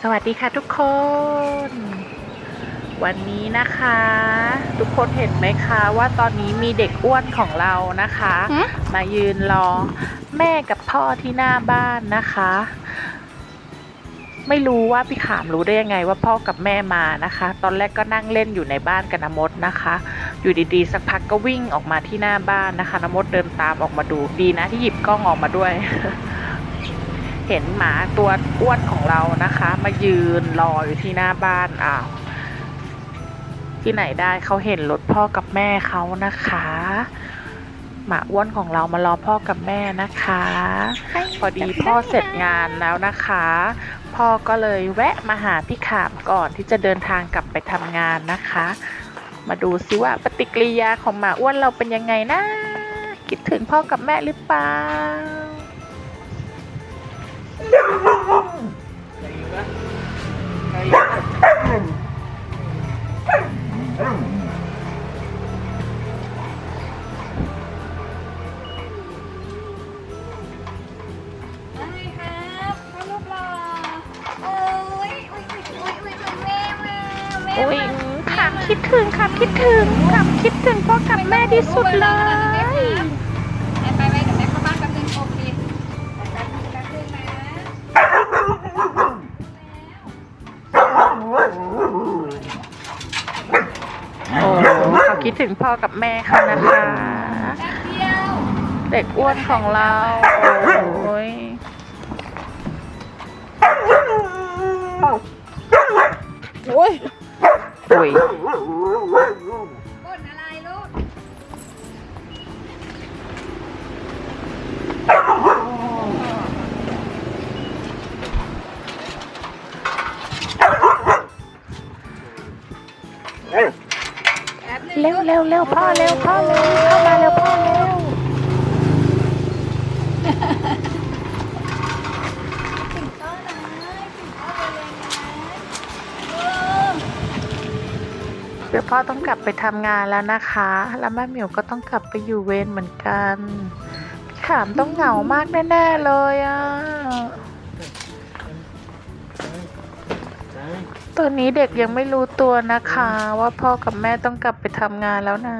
สวัสดีค่ะทุกคน วันนี้นะคะ ทุกคนเห็นไหมคะว่าตอนนี้มีเด็กอ้วนของเรานะคะฮะมายืนรอแม่กับพ่อที่หน้าบ้านนะคะ ไม่รู้ว่าพี่ขามรู้ได้ยังไงว่าพ่อกับแม่มานะคะ ตอนแรกก็นั่งเล่นอยู่ในบ้านกับนมดนะคะ อยู่ดีๆ สักพักก็วิ่งออกมาที่หน้าบ้านนะคะนมดเดินตามออกมาดูดีนะที่หยิบกล้องออกมาด้วยเห็นหมาตัวอ้วนของเรานะคะ มายืนรออยู่ที่หน้าบ้านอ้าวที่ไหนได้เขาเห็นรถพ่อกับแม่เขานะคะ หมาอ้วนของเรามารอพ่อกับแม่นะคะ พอดีพ่อเสร็จงานแล้วนะคะ พ่อก็เลยแวะมาหาพี่ขามก่อนที่จะเดินทางกลับไปทำงานนะคะ มาดูซิว่าปฏิกิริยาของหมาอ้วนเราเป็นยังไงนะ คิดถึงพ่อกับแม่หรือเปล่า ม่แม่อุ้ยขามคิดถึงขามคิดถึงขามคิดถึงพ่อกับแม่ที่สุดเลยไปไปไปเดี๋ยวแม่เข้าบ้านแป๊บนึงโอเคแป๊บนึงแป๊บนึงนะโอ้เขาคิดถึงพ่อกับแม่เขานะคะ แป๊บเดียวเด็กอ้วนของเราโอ้ยโอ้ย อุ้ยบ่นอะไรลูกเร็วเร็วเร็วพ่อเร็วพ่อเร็วเข้ามาเร็วพ่อเร็ว ถึงต้นนะถึงต้นเลยนะเออ เดี๋ยวพ่อต้องกลับไปทำงานแล้วนะคะ แล้วแม่เหมียวก็ต้องกลับไปอยู่เวรเหมือนกันขามต้องเหงามากแน่ๆเลยอะ ตอนนี้เด็กยังไม่รู้ตัวนะคะ ว่าพ่อกับแม่ต้องกลับไปทำงานแล้วนะ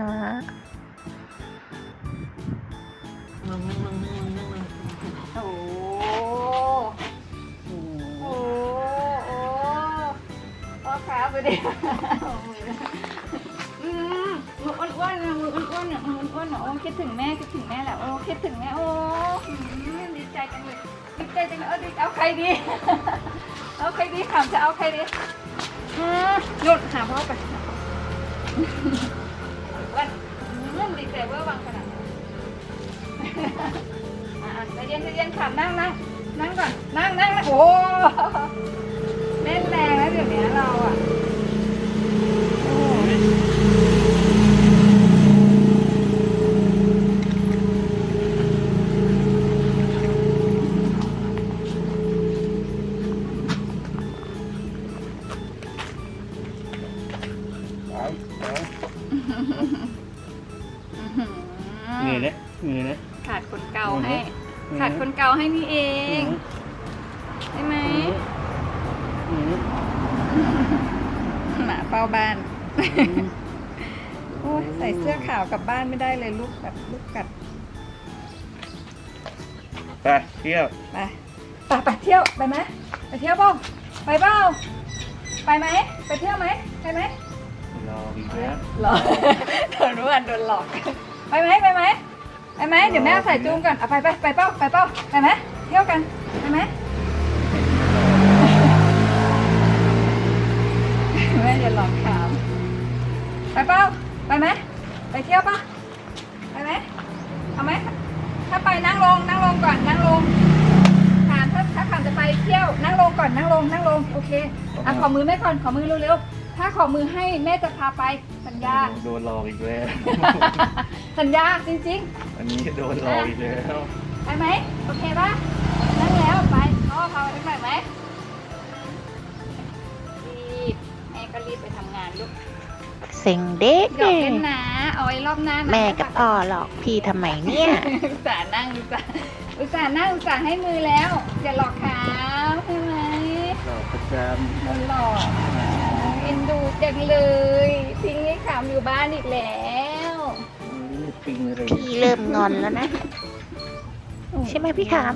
โอ้ขาไปดิอืมมืออ้วนๆนะมืออ้วนๆเนี่ยมืออ้วนๆเนี่ยโอ้คิดถึงแม่คิดถึงแม่แหละโอ้คิดถึงแม่โอ้อืมดีใจจังเลยดีใจจังเลยเอาดิเอาใครดีเอาใครดีถามจะเอาใครดีอืมหยุดหาพ่อไปอ้วนอืมดีใจเวอร์วังขนาดนั้นอะใจเย็นใจเย็นค่ะนั่งนั่งนั่งก่อนนั่งนั่งนั่งโอ้เล่นแรงแล้วเดี๋ยวนี้เราอะ เหนื่อยแล้วเหนื่อยแล้วขาดคนเก่าให้อืมขาดคนเก่าให้นี่เองใช่ไหมหมาเฝ้าบ้านโอ้ยใส่เสื้อขาวกลับบ้านไม่ได้เลยลูกแบบลูกกัดไปเที่ยวไปไปไปเที่ยวไปไหมไปเที่ยวเปล่าไปเปล่าไปไหมไปเที่ยวไหมไปไหม รออีแล้หลอกโดนรู้วันโดนหลอกไปไหมไปไหมไปไหมเดี๋ยวแม่ใส่จูงก่อนเอาไปไปไปเป้าไปเป้าไปไหมเที่ยวกันไปไหมแม่อย่าหลอกถามไปเป้าไปไหมไปเที่ยวปะไปไหมเอาไหมถ้าไปนั่งลงนั่งลงก่อนนั่งลงถามถ้าถ้าถามจะไปเที่ยวนั่งลงก่อนนั่งลงนั่งลงโอเคอะขอมือแม่ก่อนขอมือเร็วๆ ถ้าขอมือให้แม่จะพาไปสัญญา โดนหลอกอีกแล้ว สัญญาจริงอันนี้โดนหลอกอีกแล้วๆ ไปไหมโอเคป่ะนั่งแล้วไปพ่อพาไปหน่อยไหมรีบแม่ก็รีบไปทำงานลูกเซ็งเด็กหยอกเล่นนะเอาไว้รอบหน้านะแม่กับพ่อหลอกพี่ทำไมเนี่ย อุตส่าห์นั่งอุตส่าห์อุตส่าห์นั่งอุตส่าห์ให้มือแล้ว อย่าหลอกขาใช่ไหมหลอกประจโดนหลอก เอ็นดูจังเลยทิ้งให้ขามอยู่บ้านอีกแล้วำนี่ปิงอะไรพี่เริ่มงอนแล้วนะ ใช่ไหมพี่ขาม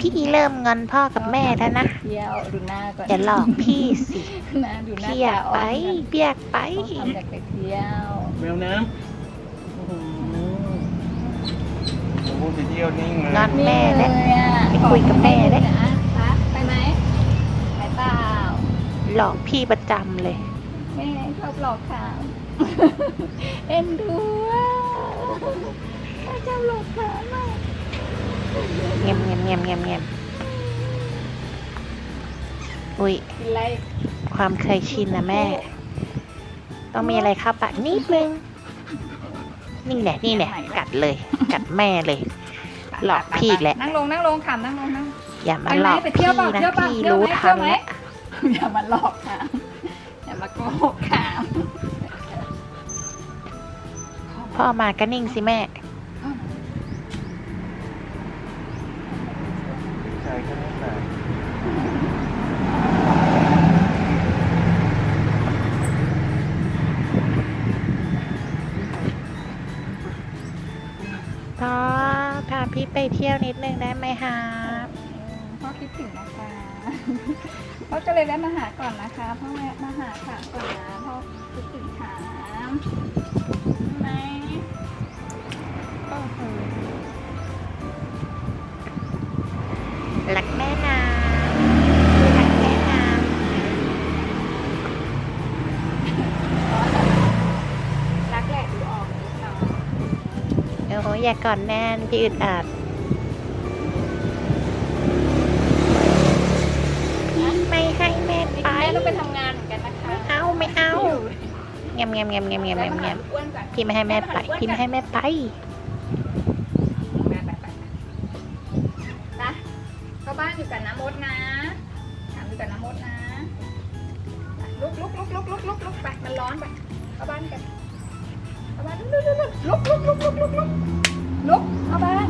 พี่เริ่มงอนพ่อกับแม่แล้วนะเที่ยวดูหน้าก่อนอย่าหลอกพี่สิหน้าดูหน้าพี่อยากตไปอ่อนพี่อยากไปเขาทำอยากไปเที่ยวแมวน้ำโอ้โหโอ้โหไปเที่ยวนิ่งเลยงอนแม่และนี่เลยอะไปคุยกับแม่และ หลอกพี่ประจำเลย แม่ชอบหลอกขามเอ็นดูอะแม่ชอบหลอกขามอะเงียบเงียบเงียบเงียบเงียบอุ้ยกินอะไรความเคยชินนะแม่ ต้องมีอะไรเข้าปากนิดนึง นี่แหละนี่แหละกัดเลย กัดแม่เลย หลอกพี่อีกแหละ นั่งลงนั่งลงขามนั่งลงนั่งอย่ามาหลอกไปไหมไปเที่พี่ยวเปล่านะเที่ยวเปล่าพี่เที่ยวรู้ไหมทันเที่ยวไหมแล้ว อย่ามาหลอกขามอย่ามาโกหกขามพ่อมาก็นิ่งสิแม่ชายก็ไม่ต่พ่อพาพี่ไปเที่ยวนิดนึงได้ไหมครับพ่อคิดถึง นะคะพ่อก็เลยแวะมาหาก่อนนะคะพ่อแวะมาหาขามก่อนนะพ่อคิดถึงขามไหมรักแม่นะรักแม่นะรักแหละดูออกนิดหน่อยโอ้ยอย่าก่อนแน่นพี่อึดอัด ไปคุณแม่ต้องไปทำงานเหมือนกันนะคะไม่เอาไม่เอาเงียบเงียบเงียบเงียบเงียบเงียบเงียบอ้วนก่อนพี่ไม่ให้แม่ไปพี่ไม่ให้แม่ไปไปไปไปไปเข้าบ้านอยู่กับน้ำมดนะถามอยู่กับน้ำมดนะไปลุกลุกลุกลุกลุกลุกลุกไปมันร้อนไปเข้าบ้านกันเข้าบ้านลุกลุกลุกลุกลุกลุกลุกลุกลุกเข้าบ้าน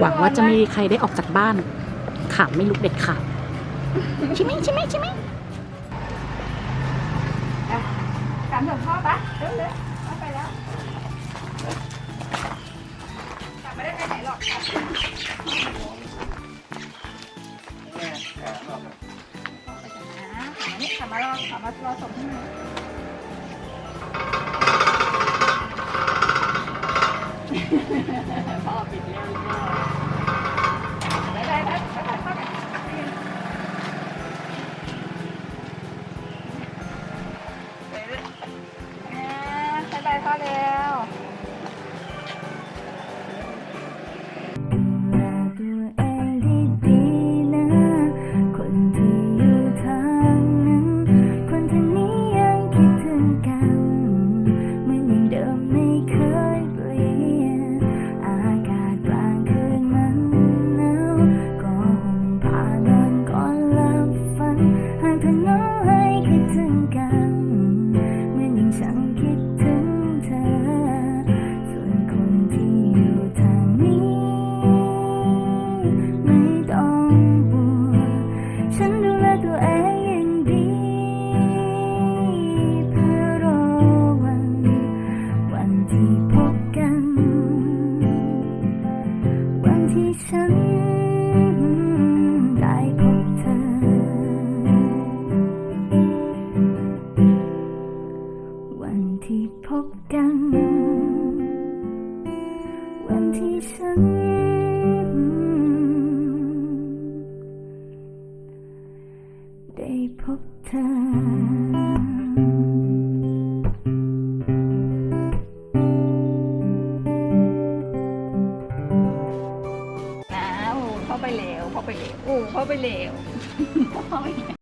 หวังว่าจะไม่มีใครได้ออกจากบ้านขามไม่ลุกเด็ดขาดใช่ไหมใช่ไหมใช่ไหมกลับถึงพ่อปะเร็วเร็วพ่อไปแล้วกลับไม่ได้ไปไหนหรอกครับแม่ขาหลอกพ่อไปกันนะขับมานี่ขับมารอขับมารอส่งที่นี่พ่อปิดเร็ว deep